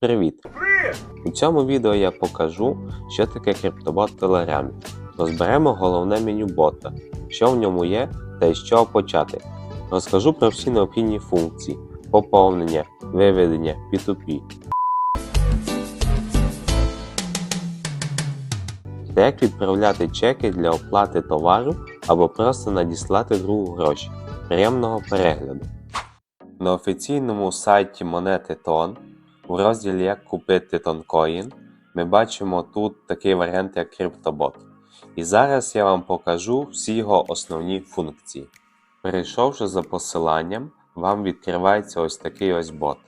Привіт! У цьому відео я покажу, що таке криптобот в Телеграмі. Розберемо головне меню бота, що в ньому є та із чого почати. Розкажу про всі необхідні функції, поповнення, виведення, P2P. Та як відправляти чеки для оплати товару або просто надіслати другу гроші. Приємного перегляду. На офіційному сайті монети Тон у розділі Як купити тонкоін ми бачимо тут такий варіант як CryptoBot. І зараз я вам покажу всі його основні функції. Перейшовши за посиланням, вам відкривається ось такий ось бот.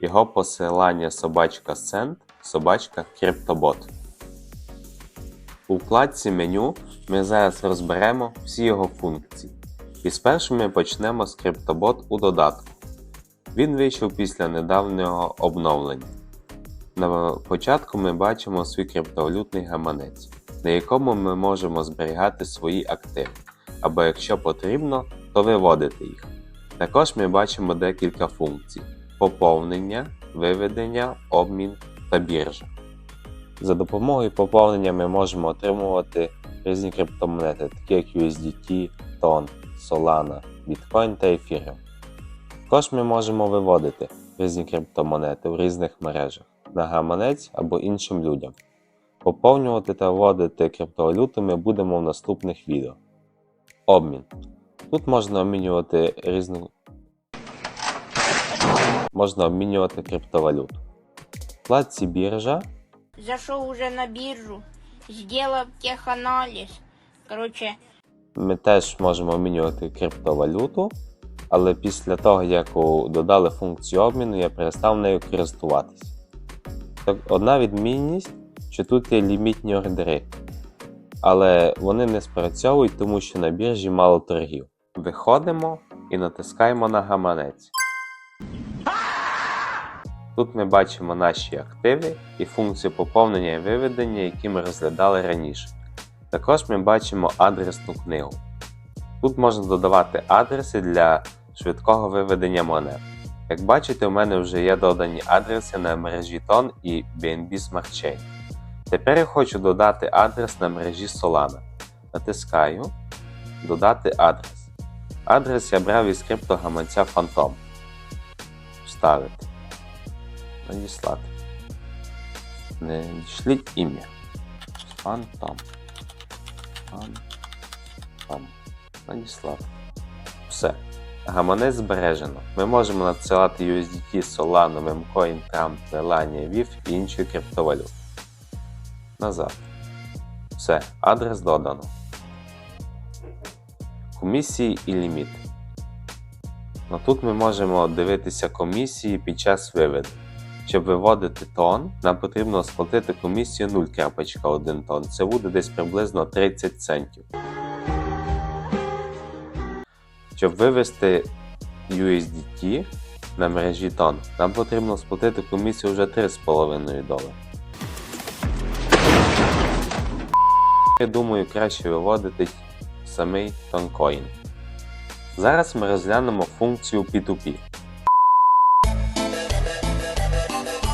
Його посилання собачка Send, собачка CryptoBot. У вкладці меню ми зараз розберемо всі його функції. І спершу ми почнемо з CryptoBot у додатку. Він вийшов після недавнього обновлення. На початку ми бачимо свій криптовалютний гаманець, на якому ми можемо зберігати свої активи, або якщо потрібно, то виводити їх. Також ми бачимо декілька функцій: поповнення, виведення, обмін та біржа. За допомогою поповнення ми можемо отримувати різні криптомонети, такі як USDT, TON, Solana, Bitcoin та Ethereum. Також ми можемо виводити різні криптомонети в різних мережах на гаманець або іншим людям. Поповнювати та вводити криптовалюту ми будемо в наступних відео. Обмін. Тут можна обмінювати різну. Можна обмінювати криптовалюту. Вкладці біржа Зашел уже на биржу, сделал теханализ. Короче, ми теж можемо обмінювати криптовалюту, але після того, як додали функцію обміну, я перестав нею користуватися. Так, одна відмінність, що тут є лімітні ордери, але вони не спрацьовують, тому що на біржі мало торгів. Виходимо і натискаємо на гаманець. Тут ми бачимо наші активи і функцію поповнення і виведення, які ми розглядали раніше. Також ми бачимо адресну книгу. Тут можна додавати адреси для швидкого виведення монет. Як бачите, у мене вже є додані адреси на мережі TON і BNB Smart Chain. Тепер я хочу додати адрес на мережі Solana. Натискаю Додати адрес. Адрес я брав із криптогаманця Phantom. Вставити. Надіслати. Не дішліть ім'я. Phantom. Phantom. Надіслати. Все. Гаманець збережено. Ми можемо надсилати USDT, Solana, Memcoin, Tram, Melania, VIF і інші криптовалюти. Назад. Все, адрес додано. Комісії і ліміт. Ну, тут ми можемо дивитися комісії під час виведення. Щоб виводити тон, нам потрібно сплатити комісію 0,1 тонн. Це буде десь приблизно 30 центів. Щоб вивести USDT на мережі тон, нам потрібно сплатити комісію вже 3,5 долара. Я думаю, краще виводити самий тонкоін. Зараз ми розглянемо функцію P2P.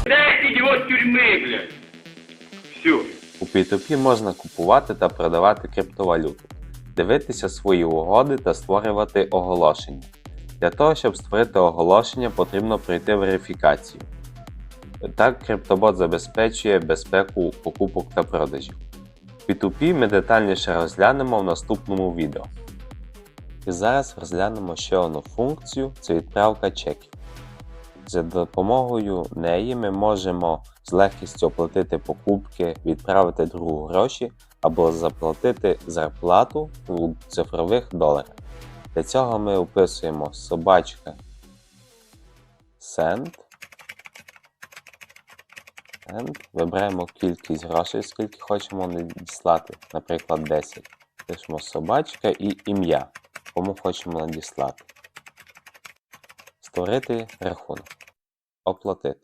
Дайте его с тюрьмы, блядь. Все. У P2P можна купувати та продавати криптовалюту, дивитися свої угоди та створювати оголошення. Для того, щоб створити оголошення, потрібно пройти верифікацію. Так, криптобот забезпечує безпеку покупок та продажів. P2P ми детальніше розглянемо в наступному відео. І зараз розглянемо ще одну функцію це відправка чеків. За допомогою неї ми можемо з легкістю оплатити покупки, відправити другу гроші або заплатити зарплату у цифрових доларах. Для цього ми вписуємо собачка send. Send. Вибираємо кількість грошей, скільки хочемо надіслати, наприклад, 10. Пишемо собачка і ім'я, кому хочемо надіслати. Створити рахунок. Оплатити.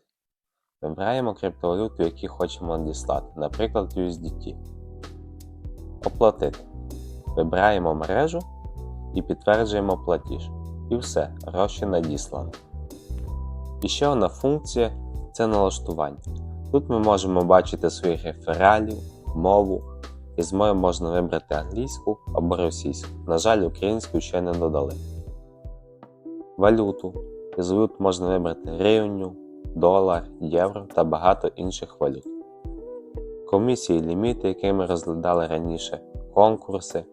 Вибираємо криптовалюту, яку хочемо надіслати, наприклад, USDT. Оплатити. Вибираємо мережу і підтверджуємо платіж. І все, гроші надіслано. І ще одна функція це налаштування. Тут ми можемо бачити своїх рефералів, мову. Із мови можна вибрати англійську або російську. На жаль, українську ще не додали. Валюту. Із валют можна вибрати гривню, долар, євро та багато інших валют. Комісії, ліміти, які ми розглядали раніше, конкурси.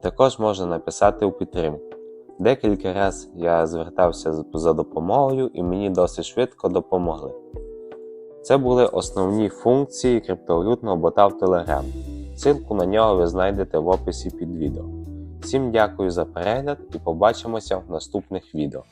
Також можна написати у підтримку. Декілька разів я звертався за допомогою і мені досить швидко допомогли. Це були основні функції криптовалютного бота в Telegram. Ссылку на нього ви знайдете в описі під відео. Всім дякую за перегляд і побачимося в наступних відео.